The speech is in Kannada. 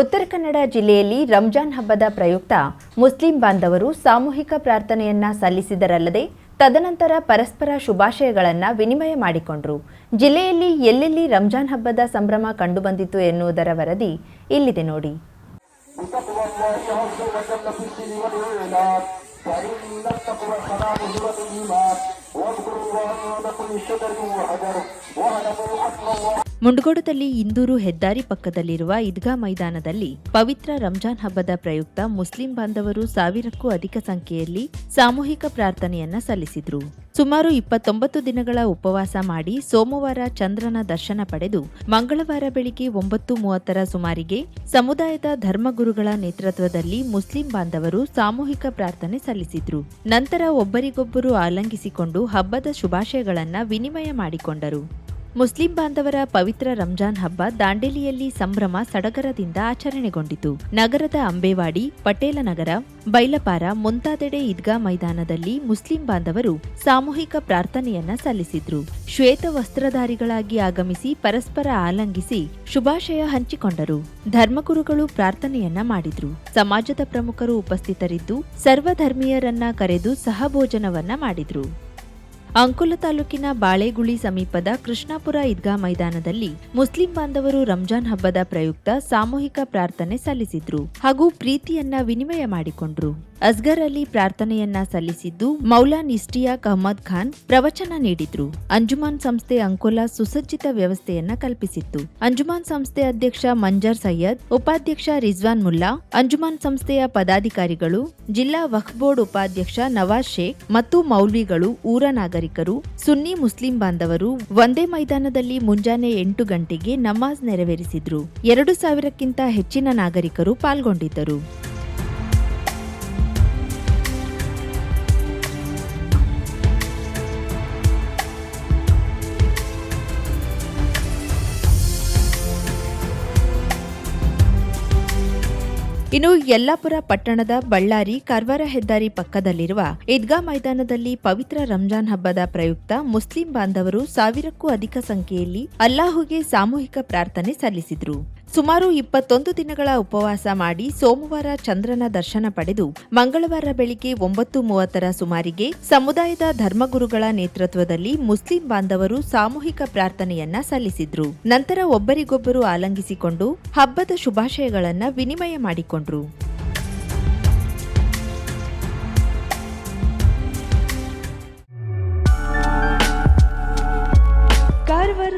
ಉತ್ತರ ಕನ್ನಡ ಜಿಲ್ಲೆಯಲ್ಲಿ ರಂಜಾನ್ ಹಬ್ಬದ ಪ್ರಯುಕ್ತ ಮುಸ್ಲಿಂ ಬಾಂಧವರು ಸಾಮೂಹಿಕ ಪ್ರಾರ್ಥನೆಯನ್ನ ಸಲ್ಲಿಸಿದರಲ್ಲದೆ ತದನಂತರ ಪರಸ್ಪರ ಶುಭಾಶಯಗಳನ್ನು ವಿನಿಮಯ ಮಾಡಿಕೊಂಡರು. ಜಿಲ್ಲೆಯಲ್ಲಿ ಎಲ್ಲೆಲ್ಲಿ ರಂಜಾನ್ ಹಬ್ಬದ ಸಂಭ್ರಮ ಕಂಡುಬಂದಿತು ಎನ್ನುವುದರ ವರದಿ ಇಲ್ಲಿದೆ ನೋಡಿ. ಮುಂಡಗೋಡದಲ್ಲಿ ಇಂದೂರು ಹೆದ್ದಾರಿ ಪಕ್ಕದಲ್ಲಿರುವ ಈದ್ಗಾ ಮೈದಾನದಲ್ಲಿ ಪವಿತ್ರ ರಂಜಾನ್ ಹಬ್ಬದ ಪ್ರಯುಕ್ತ ಮುಸ್ಲಿಂ ಬಾಂಧವರು ಸಾವಿರಕ್ಕೂ ಅಧಿಕ ಸಂಖ್ಯೆಯಲ್ಲಿ ಸಾಮೂಹಿಕ ಪ್ರಾರ್ಥನೆಯನ್ನ ಸಲ್ಲಿಸಿದ್ರು. ಸುಮಾರು ಇಪ್ಪತ್ತೊಂಬತ್ತು ದಿನಗಳ ಉಪವಾಸ ಮಾಡಿ ಸೋಮವಾರ ಚಂದ್ರನ ದರ್ಶನ ಪಡೆದು ಮಂಗಳವಾರ ಬೆಳಿಗ್ಗೆ ಒಂಬತ್ತು ಮೂವತ್ತರ ಸುಮಾರಿಗೆ ಸಮುದಾಯದ ಧರ್ಮಗುರುಗಳ ನೇತೃತ್ವದಲ್ಲಿ ಮುಸ್ಲಿಂ ಬಾಂಧವರು ಸಾಮೂಹಿಕ ಪ್ರಾರ್ಥನೆ ಸಲ್ಲಿಸಿದ್ರು. ನಂತರ ಒಬ್ಬರಿಗೊಬ್ಬರು ಆಲಂಗಿಸಿಕೊಂಡು ಹಬ್ಬದ ಶುಭಾಶಯಗಳನ್ನು ವಿನಿಮಯ ಮಾಡಿಕೊಂಡರು. ಮುಸ್ಲಿಂ ಬಾಂಧವರ ಪವಿತ್ರ ರಂಜಾನ್ ಹಬ್ಬ ದಾಂಡೇಲಿಯಲ್ಲಿ ಸಂಭ್ರಮ ಸಡಗರದಿಂದ ಆಚರಣೆಗೊಂಡಿತು. ನಗರದ ಅಂಬೇವಾಡಿ, ಪಟೇಲ ನಗರ, ಬೈಲಪಾರ, ಮುಂತಾದೆಡೆ ಈದ್ಗಾ ಮೈದಾನದಲ್ಲಿ ಮುಸ್ಲಿಂ ಬಾಂಧವರು ಸಾಮೂಹಿಕ ಪ್ರಾರ್ಥನೆಯನ್ನ ಸಲ್ಲಿಸಿದ್ರು. ಶ್ವೇತ ವಸ್ತ್ರಧಾರಿಗಳಾಗಿ ಆಗಮಿಸಿ ಪರಸ್ಪರ ಆಲಂಗಿಸಿ ಶುಭಾಶಯ ಹಂಚಿಕೊಂಡರು. ಧರ್ಮಗುರುಗಳು ಪ್ರಾರ್ಥನೆಯನ್ನ ಮಾಡಿದ್ರು. ಸಮಾಜದ ಪ್ರಮುಖರು ಉಪಸ್ಥಿತರಿದ್ದು ಸರ್ವಧರ್ಮೀಯರನ್ನ ಕರೆದು ಸಹಭೋಜನವನ್ನ ಮಾಡಿದ್ರು. ಅಂಕೋಲ ತಾಲೂಕಿನ ಬಾಳೆಗುಳಿ ಸಮೀಪದ ಕೃಷ್ಣಾಪುರ ಈದ್ಗಾ ಮೈದಾನದಲ್ಲಿ ಮುಸ್ಲಿಂ ಬಾಂಧವರು ರಂಜಾನ್ ಹಬ್ಬದ ಪ್ರಯುಕ್ತ ಸಾಮೂಹಿಕ ಪ್ರಾರ್ಥನೆ ಸಲ್ಲಿಸಿದ್ರು ಹಾಗೂ ಪ್ರೀತಿಯನ್ನ ವಿನಿಮಯ ಮಾಡಿಕೊಂಡ್ರು. ಅಸ್ಗರ್ ಅಲಿ ಪ್ರಾರ್ಥನೆಯನ್ನ ಸಲ್ಲಿಸಿದ್ದು ಮೌಲಾ ನಿಸ್ಟಿಯಾಕ್ ಅಹಮದ್ ಖಾನ್ ಪ್ರವಚನ ನೀಡಿದ್ರು. ಅಂಜುಮಾನ್ ಸಂಸ್ಥೆ ಅಂಕೋಲಾ ಸುಸಜ್ಜಿತ ವ್ಯವಸ್ಥೆಯನ್ನ ಕಲ್ಪಿಸಿತ್ತು. ಅಂಜುಮಾನ್ ಸಂಸ್ಥೆ ಅಧ್ಯಕ್ಷ ಮಂಜರ್ ಸೈಯದ್, ಉಪಾಧ್ಯಕ್ಷ ರಿಜ್ವಾನ್ ಮುಲ್ಲಾ, ಅಂಜುಮಾನ್ ಸಂಸ್ಥೆಯ ಪದಾಧಿಕಾರಿಗಳು, ಜಿಲ್ಲಾ ವಕ್ಫ್ ಬೋರ್ಡ್ ಉಪಾಧ್ಯಕ್ಷ ನವಾಜ್ ಶೇಖ್ ಮತ್ತು ಮೌಲ್ವಿಗಳು, ಊರ ನಾಗರಿಕರು, ಸುನ್ನಿ ಮುಸ್ಲಿಂ ಬಾಂಧವರು ಒಂದೇ ಮೈದಾನದಲ್ಲಿ ಮುಂಜಾನೆ ಎಂಟು ಗಂಟೆಗೆ ನಮಾಜ್ ನೆರವೇರಿಸಿದ್ರು. ಎರಡು ಸಾವಿರಕ್ಕಿಂತ ಹೆಚ್ಚಿನ ನಾಗರಿಕರು ಪಾಲ್ಗೊಂಡಿದ್ದರು. ಇನ್ನು ಯಲ್ಲಾಪುರ ಪಟ್ಟಣದ ಬಳ್ಳಾರಿ ಕರ್ವರ ಹೆದ್ದಾರಿ ಪಕ್ಕದಲ್ಲಿರುವ ಈದ್ಗಾ ಮೈದಾನದಲ್ಲಿ ಪವಿತ್ರ ರಂಜಾನ್ ಹಬ್ಬದ ಪ್ರಯುಕ್ತ ಮುಸ್ಲಿಂ ಬಾಂಧವರು ಸಾವಿರಕ್ಕೂ ಅಧಿಕ ಸಂಖ್ಯೆಯಲ್ಲಿ ಅಲ್ಲಾಹುಗೆ ಸಾಮೂಹಿಕ ಪ್ರಾರ್ಥನೆ ಸಲ್ಲಿಸಿದ್ರು. ಸುಮಾರು ಇಪ್ಪತ್ತೊಂದು ದಿನಗಳ ಉಪವಾಸ ಮಾಡಿ ಸೋಮವಾರ ಚಂದ್ರನ ದರ್ಶನ ಪಡೆದು ಮಂಗಳವಾರ ಬೆಳಿಗ್ಗೆ ಒಂಬತ್ತು ಮೂವತ್ತರ ಸುಮಾರಿಗೆ ಸಮುದಾಯದ ಧರ್ಮಗುರುಗಳ ನೇತೃತ್ವದಲ್ಲಿ ಮುಸ್ಲಿಂ ಬಾಂಧವರು ಸಾಮೂಹಿಕ ಪ್ರಾರ್ಥನೆಯನ್ನ ಸಲ್ಲಿಸಿದ್ರು. ನಂತರ ಒಬ್ಬರಿಗೊಬ್ಬರು ಆಲಂಗಿಸಿಕೊಂಡು ಹಬ್ಬದ ಶುಭಾಶಯಗಳನ್ನ ವಿನಿಮಯ ಮಾಡಿಕೊಂಡ್ರು.